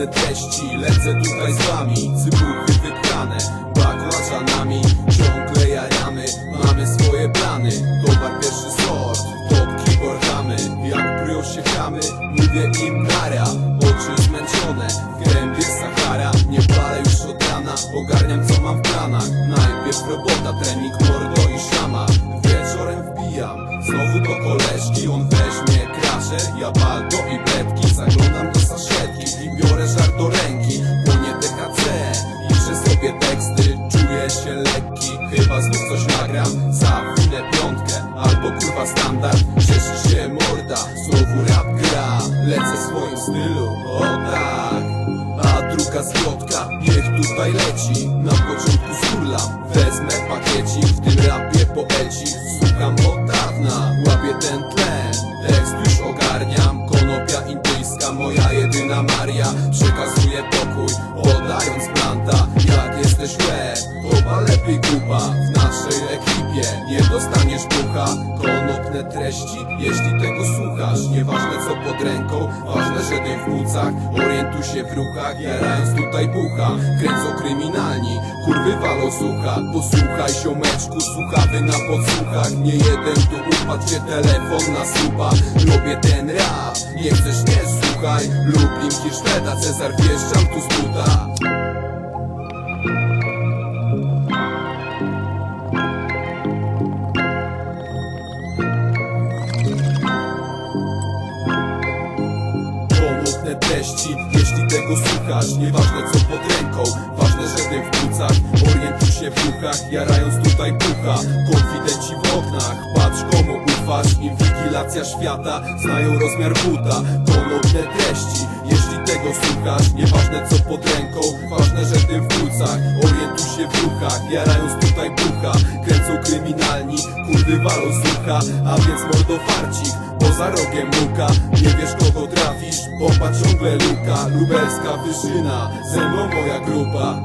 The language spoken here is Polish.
Pomocne treści, lecę tutaj z wami. Cybuchy wypchane, bakłażanami Ciągle jaramy, mamy swoje plany. Towar pierwszy sort, topki borchamy Jak prują się chamy, mówię im nara. Oczy zmęczone, w gębie Sahara. Nie palę już od rana, ogarniam co mam w planach. Najpierw robota, trening, mordo i szama Wieczorem wbijam, znowu do koleżki. On weźmie krasze, ja baldo i petki Zaglądam do Za chwilę piątkę, albo kurwa standard. Cieszy się morda, znowu rap gra. Lecę w swoim stylu, o tak. A druga zwrotka, niech tutaj leci. Na początku skurlam, wezmę pakiecik. W tym rapie poeci, słucham od dawna. Łapię ten tlen, tekst już ogarniam. Konopia indyjska, moja jedyna Maria. Przekazuję pokój, oddając planta. Jak jesteś łe, to lepiej kupa W naszej ekipie nie dostaniesz ducha. Konopne treści, jeśli tego słuchasz. Nieważne co pod ręką, ważne, że ty w płucach. Orientuj się w ruchach, jarając tutaj bucha Kręcą kryminalni, kurwy walą sucha. Posłuchaj siomeczku, słuchawy na podsłuchach. Nie jeden tu upadł cię telefon na słupa Lubię ten rap, nie chcesz nie słuchaj. Lublin, Hiszpeda, Cezar, wjeżdżam tu z buta Pomocne treści, jeśli tego słuchasz Nieważne co pod ręką, ważne, że ty w płucach Orientuj się w ruchach, jarając tutaj pucha. Konfidenci w oknach, patrz komu ufasz. Inwigilacja świata, znają rozmiar buta. Ponowne treści, jeśli tego słuchasz Nieważne co pod ręką, ważne, że ty w płucach Orientuj się w ruchach, jarając tutaj pucha. Kręcą kryminalni, kurwy walą z ucha A więc mordowarcik, poza rogiem luka. Nie wiesz kogo trafisz, bomba ciągle luka. Lubelska wyszyna, ze mną moja grupa